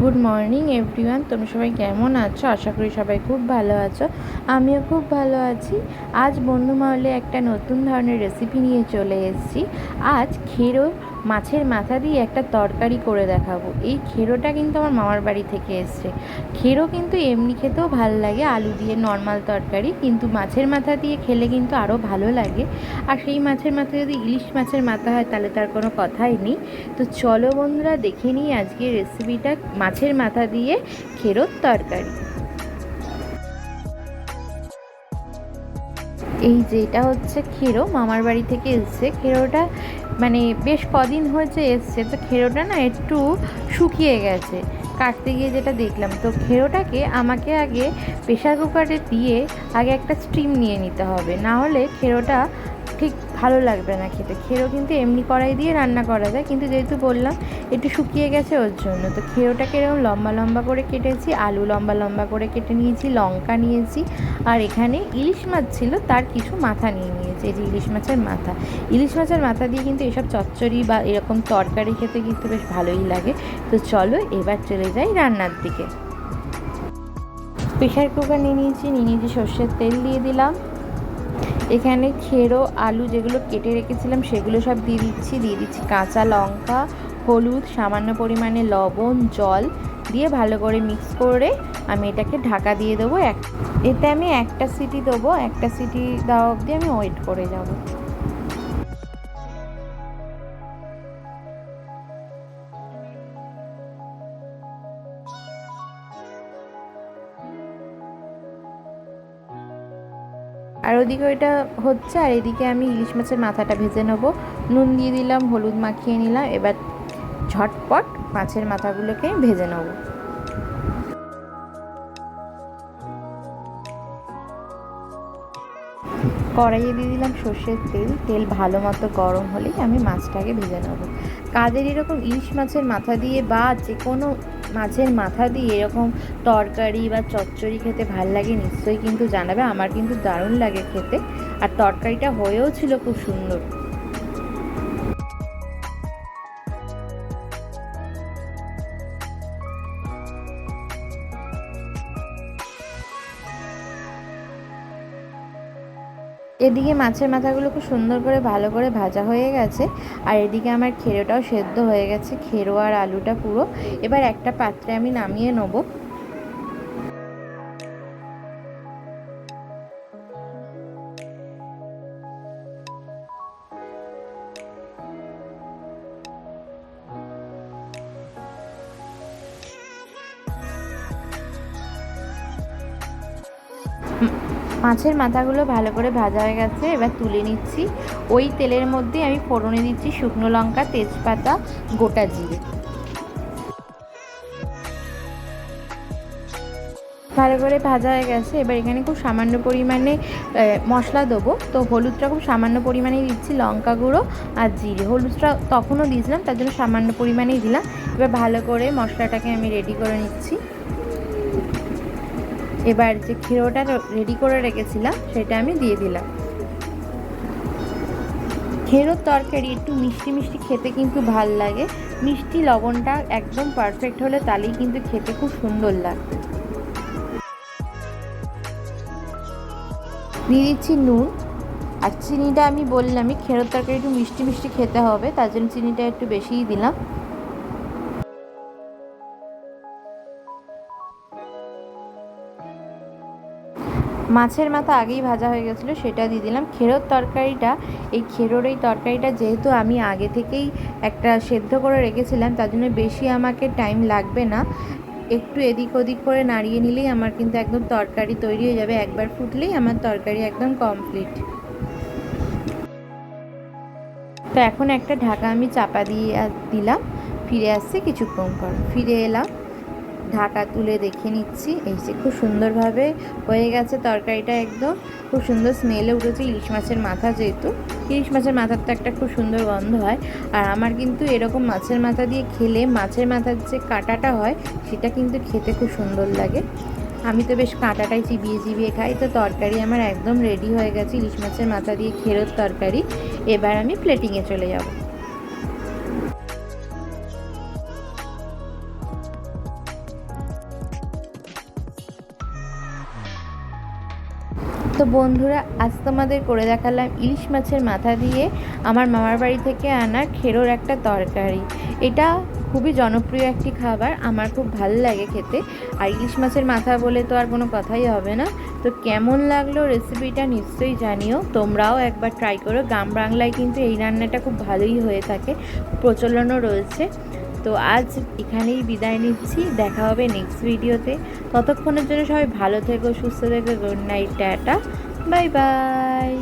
Good morning everyone, তোমরা সবাই কেমন আছো? আশা করি সবাই খুব ভালো আছো। আমিও খুব ভালো আছি। আজ বন্ধু মহলে একটা নতুন ধরনের রেসিপি নিয়ে চলে এসেছি। আজ খেরো মাছের মাথা দিয়ে একটা তরকারি করে দেখাবো। এই খেরোটা কিন্তু আমার মামার বাড়ি থেকে এসছে। খেরো কিন্তু এমনি খেতেও ভালো লাগে, আলু দিয়ে নর্মাল তরকারি, কিন্তু মাছের মাথা দিয়ে খেলে কিন্তু আরও ভালো লাগে। আর সেই মাছের মাথা যদি ইলিশ মাছের মাথা হয়, তাহলে তার কোনো কথাই নেই। তো চলো বন্ধুরা, দেখে নিই আজকের রেসিপিটা মাছের মাথা দিয়ে খেরোর তরকারি। এই যেটা হচ্ছে খেরো, মামার বাড়ি থেকে এসছে। খেরোটা মানে বেশ কদিন হয়েছে এসছে, তো খেরোটা না একটু শুকিয়ে গেছে। কাটতে গিয়ে যেটা দেখলাম, তো খেরোটাকে আমাকে আগে প্রেশার কুকারে দিয়ে আগে একটা স্টিম নিয়ে নিতে হবে। না হলে খেরোটা ঠিক ভালো লাগবে না খেতে। খেরো কিন্তু এমনি কড়াই দিয়ে রান্না করা যায়, কিন্তু যেহেতু বললাম একটু শুকিয়ে গেছে ওর জন্য, তো খেরোটাকে এরকম লম্বা লম্বা করে কেটেছি, আলু লম্বা লম্বা করে কেটে নিয়েছি, লঙ্কা নিয়েছি, আর এখানে ইলিশ মাছ ছিল, তার কিছু মাথা নিয়ে নিয়েছি। এই যে ইলিশ মাছের মাথা। ইলিশ মাছের মাথা দিয়ে কিন্তু এসব চচ্চড়ি বা এরকম তরকারি খেতে কিন্তু বেশ ভালোই লাগে। তো চলো এবার চলে যাই রান্নার দিকে। প্রেশার কুকার নিয়ে নিয়েছি নিয়ে নিয়েছি সর্ষের তেল দিয়ে দিলাম। এখানে খেরো, আলু যেগুলো কেটে রেখেছিলাম, সেগুলো সব দিয়ে দিচ্ছি। দিয়ে দিচ্ছি কাঁচা লঙ্কা, হলুদ, সামান্য পরিমাণে লবণ, জল দিয়ে ভালো করে মিক্স করে আমি এটাকে ঢাকা দিয়ে দেবো। এক এতে আমি একটা সিটি দেবো, একটা সিটি দেওয়া অবধি আমি ওয়েট করে যাব। আর ওদিকে ওইটা হচ্ছে, আর এদিকে আমি ইলিশ মাছের মাথাটা ভেজে নেব। নুন দিয়ে দিলাম, হলুদ মাখিয়ে নিলাম, এবার ঝটপট মাছের মাথাগুলোকে ভেজে নেব। কড়াইয়ে দিয়ে দিলাম সর্ষের তেল তেল ভালো মতো গরম হলেই আমি মাছটাকে ভেজে নেব। কাদের এরকম ইলিশ মাছের মাথা দিয়ে বা যে কোনো মাছের মাথা দিয়ে এরকম তরকারি বা চচ্চড়ি খেতে ভালো লাগে নিশ্চয়ই কিন্তু জানাবে। আমার কিন্তু দারুণ লাগে খেতে। আর তরকারিটা হয়েও ছিল খুব সুন্দর। এদিকে মাছের মাথাগুলো খুব সুন্দর করে ভালো করে ভাজা হয়ে গেছে, আর এদিকে আমার খেরোটাও সেদ্ধ হয়ে গেছে, খেরো আর আলুটা পুরো। এবার একটা পাত্রে আমি নামিয়ে নেব। মাছের মাথাগুলো ভালো করে ভাজা হয়ে গেছে, এবার তুলে নিচ্ছি। ওই তেলের মধ্যে আমি ফোড়নে দিচ্ছি শুকনো লঙ্কা, তেজপাতা, গোটা জিরে। ভালো করে ভাজা হয়ে গেছে, এবার এখানে খুব সামান্য পরিমাণে মশলা দেবো। তো হলুদটা খুব সামান্য পরিমাণেই দিচ্ছি, লঙ্কা গুঁড়ো আর জিরে। হলুদটা তখনও দিয়েছিলাম, তার জন্য সামান্য পরিমাণেই দিলাম। এবার ভালো করে মশলাটাকে আমি রেডি করে নিচ্ছি। এবার যে ক্ষীরোটা রেডি করে রেখেছিলাম, সেটা আমি দিয়ে দিলাম। খেরোর তরকারি একটু মিষ্টি মিষ্টি খেতে কিন্তু ভালো লাগে। মিষ্টি লবণটা একদম পারফেক্ট হলে তাহলেই কিন্তু খেতে খুব সুন্দর লাগবে দিয়ে দিচ্ছি নুন। আর চিনিটা আমি বললামই খেরোর তরকারি একটু মিষ্টি মিষ্টি খেতে হবে, তার জন্য চিনিটা একটু বেশিই দিলাম। মাছের মাথা আগেই ভাজা হয়ে গেছিল, সেটা দিয়ে দিলাম। খেরোর তরকারিটা, এই খেরোর এই তরকারিটা যেহেতু আমি আগে থেকেই একটা সেদ্ধ করে রেখেছিলাম, তার জন্য বেশি আমাকে টাইম লাগবে না। একটু এদিক ওদিক করে নাড়িয়ে নিলেই আমার কিন্তু একদম তরকারি তৈরি হয়ে যাবে। একবার ফুটলেই আমার তরকারি একদম কমপ্লিট তো এখন একটা ঢাকা আমি চাপা দিয়ে দিলাম। ফিরে আসছে কিছুক্ষণ পর। ফিরে এলাম। ঢাকা তুলে দেখে নিচ্ছি। এই যে খুব সুন্দরভাবে হয়ে গেছে তরকারিটা একদম। খুব সুন্দর স্মেলে উঠেছে ইলিশ মাছের মাথা যেহেতু। ইলিশ মাছের মাথার তো একটা খুব সুন্দর গন্ধ হয়। আর আমার কিন্তু এরকম মাছের মাথা দিয়ে খেলে মাছের মাথার যে কাঁটাটা হয়, সেটা কিন্তু খেতে খুব সুন্দর লাগে। আমি তো বেশ কাঁটাটাই চিবিয়ে চিবিয়ে খাই। তো তরকারি আমার একদম রেডি হয়ে গেছে। ইলিশ মাছের মাথা দিয়ে খেরোর তরকারি। এবার আমি প্লেটিংয়ে চলে যাব। তো বন্ধুরা, আজ তোমাদের করে দেখালাম ইলিশ মাছের মাথা দিয়ে আমার মামার বাড়ি থেকে আনা খেরোর একটা তরকারি। এটা খুবই জনপ্রিয় একটি খাবার, আমার খুব ভালো লাগে খেতে। আর ইলিশ মাছের মাথা বলে তো আর কোনো কথাই হবে না। তো কেমন লাগল রেসিপিটা নিশ্চয়ই জানিও। তোমরাও একবার ট্রাই করো। গ্রাম বাংলায় কিন্তু এই রান্নাটা খুব ভালোই হয়ে থাকে, প্রচলনও রয়েছে। তো আজ এখানেই বিদায় নিচ্ছি, দেখা হবে নেক্সট ভিডিওতে ততক্ষণের জন্য সবাই ভালো থেকো, সুস্থ থেকো good night tata bye bye